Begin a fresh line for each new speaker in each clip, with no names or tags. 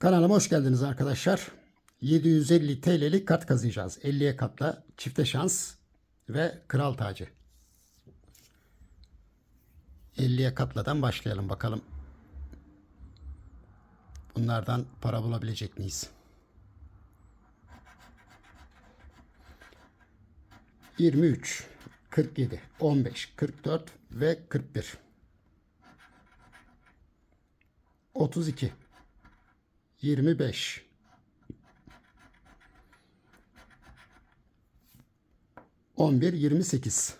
Kanalıma hoş geldiniz arkadaşlar. 750 TL'lik kart kazıyacağız. 50'ye katla çifte şans ve kral tacı. 50'ye katladan başlayalım bakalım. Bunlardan para bulabilecek miyiz? 23, 47, 15, 44 ve 41. 32 25 11 28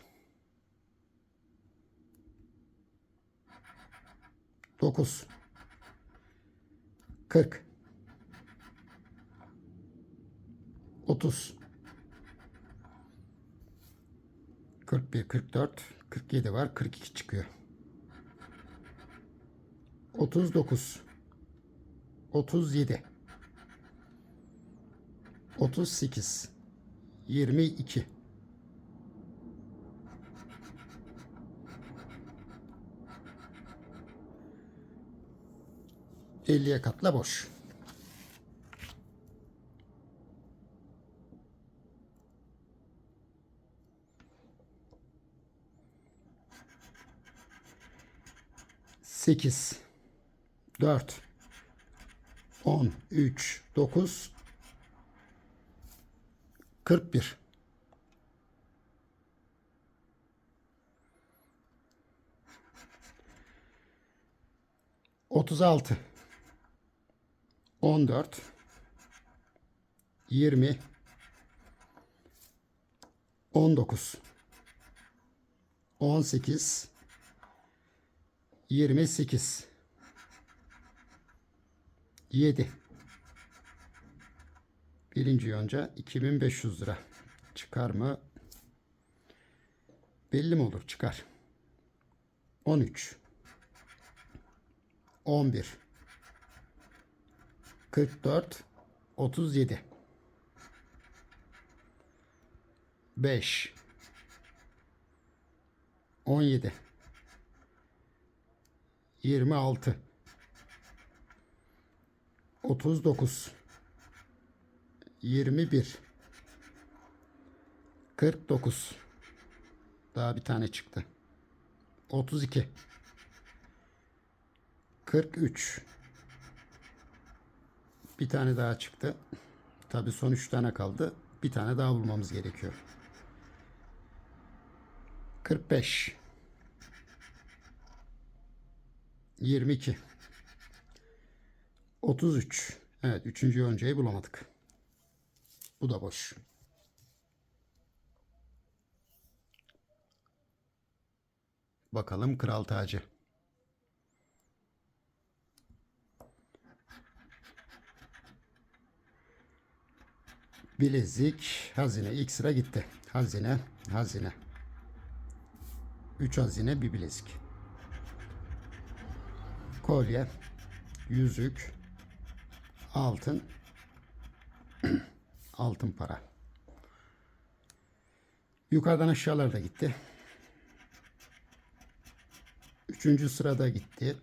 9 40 30 41 44 47 var 42 çıkıyor. 39 37 38 22 50'ye katla boş. Sekiz, dört, on, üç, dokuz, kırk bir. Otuz altı. 14 20 19 18 28 7 Birinci yonca 2500 lira. Çıkar mı? Belli mi olur? Çıkar. 13 11 44 37 5 17 26 39 21 49 daha bir tane çıktı. 32 43 bir tane daha çıktı. Tabii son 3 tane kaldı. Bir tane daha bulmamız gerekiyor. 45 22 33 Evet, üçüncü yoncayı bulamadık. Bu da boş. Bakalım kral tacı. Bilezik, hazine ilk sıra gitti. Hazine, hazine. Üç hazine, bir bilezik. Kolye, yüzük, altın, altın para. Yukarıdan aşağılar da gitti. Üçüncü sırada gitti.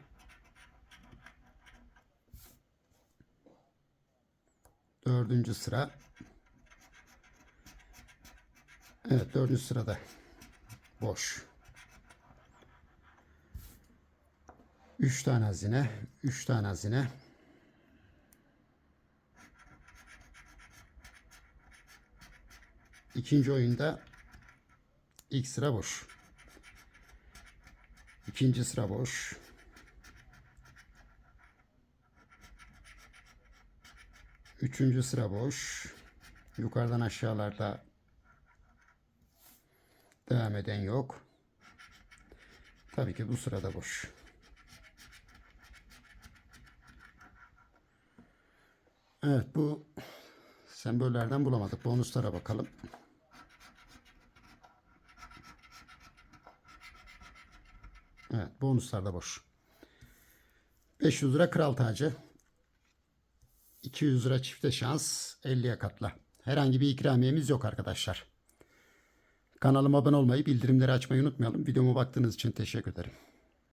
Dördüncü sıra. Evet dördüncü sırada. Boş. Üç tane hazine. Üç tane hazine. İkinci oyunda ilk sıra boş. İkinci sıra boş. Üçüncü sıra boş. Yukarıdan aşağılarda devam eden yok. Tabii ki bu sırada boş. Evet bu sembollerden bulamadık. Bonuslara bakalım. Evet bonuslar da boş. 500 lira kral tacı. 200 lira çifte şans 50'ye katla. Herhangi bir ikramiyemiz yok arkadaşlar. Kanalıma abone olmayı, bildirimleri açmayı unutmayalım. Videoma baktığınız için teşekkür ederim.